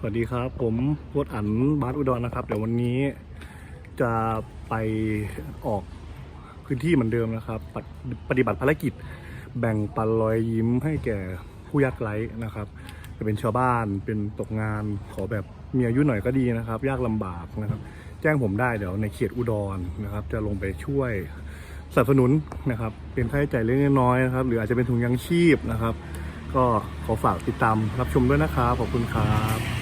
สวัสดีครับ ผมโคดอันบาสอุดรนะครับ เดี๋ยววันนี้จะไปออกพื้นที่เหมือนเดิมนะครับ ปฏิปฏิบัติภารกิจแบ่งปันรอยยิ้มให้แก่ผู้ยากไร้นะครับ จะเป็นชาวบ้านเป็นตกงานขอแบบมีอายุหน่อยก็ดีนะครับ ยากลำบากนะครับ แจ้งผมได้เดี๋ยวในเขตอุดรนะครับ จะลงไปช่วยสนับสนุนนะครับ เป็นค่าใช้จ่ายเล็กน้อยนะครับ หรืออาจจะเป็นถุงยังชีพนะครับ ก็ขอฝากติดตามรับชมด้วยนะครับขอบคุณครับ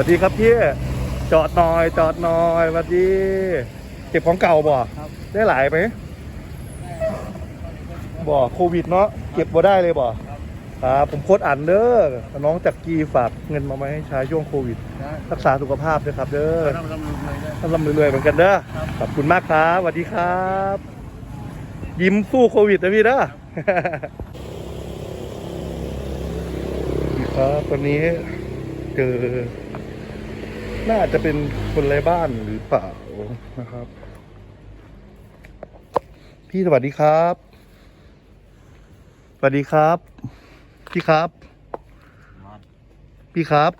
วัสดีครับพี่ จอดหน่อยจอดหน่อยสวัสดี เก็บของเก่าบ่ครับได้หลายไหมบ่โควิดเนาะเก็บบ่ได้เลยบ่ครับผมโคตรอันเด้อน้องจากกีฝากเงินมาไว้ให้ใช้ช่วงโควิดนะรักษาสุขภาพด้วยครับ เด้อทำทำเลยได้ทำลำรวยๆเหมือนกันเด้อครับขอบคุณมากครับสวัสดีครับ ยิ้มสู้โควิดนะพี่เด้อครับวันนี้เจอ น่าจะเป็นคนไร้บ้านหรือเปล่านะครับ พี่สวัสดีครับ สวัสดีครับ พี่ครับครับ พี่ครับ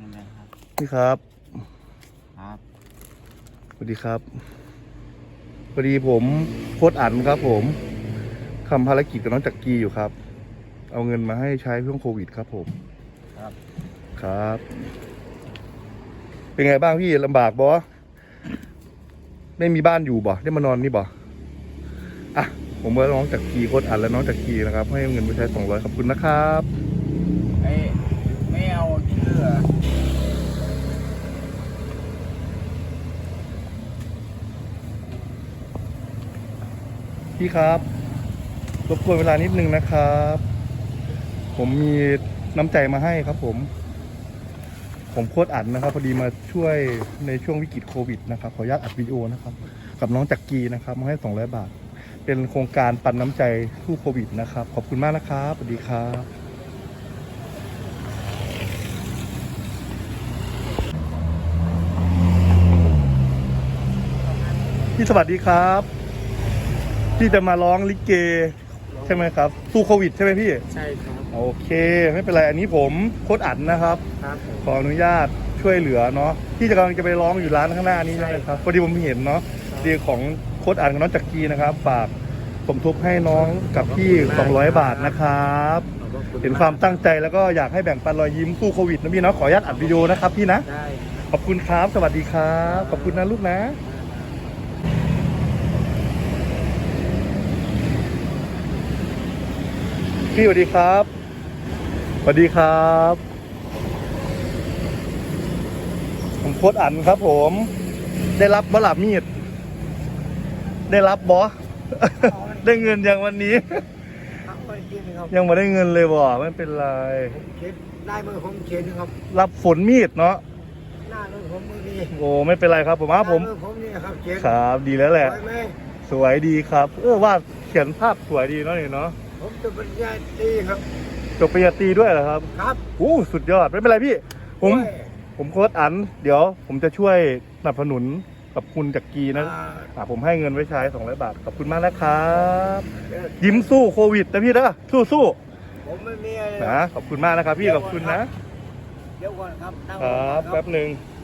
ยังไงครับพี่ครับครับ สวัสดีครับพอดีผมโค้ดอันครับ ผมทำภารกิจกับน้องจักรีอยู่ครับ เอาเงินมาให้ใช้ช่วงโควิดครับผม ครับ ครับ เป็นไงบ้างพี่ลำบากบอไม่มีบ้านอยู่บ่ได้มานอนนี่บ่อะผมว่าน้องจักรีโค้ดอันและน้องจักรีนะครับ ให้เงินไปใช้สองร้อยขอบคุณนะครับไอ้ไม่เอากินเหลือพี่ครับรบกวนเวลานิดนึงนะครับ ผมมีน้ำใจมาให้ครับผม ผมโคตรอัดนะครับ พอดีมาช่วยในช่วงวิกฤตโควิดนะครับ ขออนุญาตอัดวิดีโอนะครับ กับน้องจักรีนะครับมาให้ 200 บาท เป็นโครงการปันน้ำใจสู้โควิดนะครับ ขอบคุณมากนะครับสวัสดีครับพี่สวัสดีครับ พี่จะมาร้องลิเก ใช่ไหมครับ สู้โควิดใช่ไหมพี่ ใช่ครับโอเค ไม่เป็นไร อันนี้ผมโคตรอัดนะครับ ครับขออนุญาตช่วยเหลือเนาะพี่จะกำลังจะไปร้องอยู่ร้านข้างหน้านี้ใช่ไหมครับพอดีผมเห็นเนาะดีของโค้ดอ่านกับน้องจักรีนะครับฝากสมทบให้น้องกับพี่ 200 บาทนะครับ เห็นความตั้งใจแล้วก็อยากให้แบ่งปันรอยยิ้มสู้โควิดนะพี่เนาะขออนุญาตอัดวิดีโอนะครับพี่นะ ได้ ขอบคุณครับ สวัสดีครับ ขอบคุณนะลูกนะ พี่สวัสดีครับสวัสดีครับ ผมโคตรอันครับผม ได้รับบหลับมีด ได้รับบอได้เงินยังวันนี้ครับไม่กินครับยังไม่ได้เงินเลยบ่ไม่เป็นไรผมเขียนได้มือผมเขียนครับ รับฝนมีดเนาะหน้ามือผมมือนี้โอ้ไม่เป็นไรครับผมว่าผมหน้มือผมนี่ครับเขียนครับดีแล้วแหละไว้ไหมสวยดีครับ เออวาดเขียนภาพสวยดีเนาะนี่เนาะ ผมจะบรรยายตีครับ จบปริญญาตรีด้วยเหรอครับครับ อู้สุดยอดไม่เป็นไรพี่ ผมโอ้ยผมโค้ดอัน เดี๋ยวผมจะช่วยสนับสนุนกับคุณจักรีนะอ่าอะผมให้เงินไว้ใช้200บาทขอบคุณมากนะครับ เดี๋ยวยิ้มสู้โควิดนะพี่นะสู้สู้ผมไม่มีอะไรๆนะขอบคุณมากนะครับพี่ขอบคุณนะ เดี๋ยวก่อนครับนั่งครับก่อนแป๊บหนึ่งค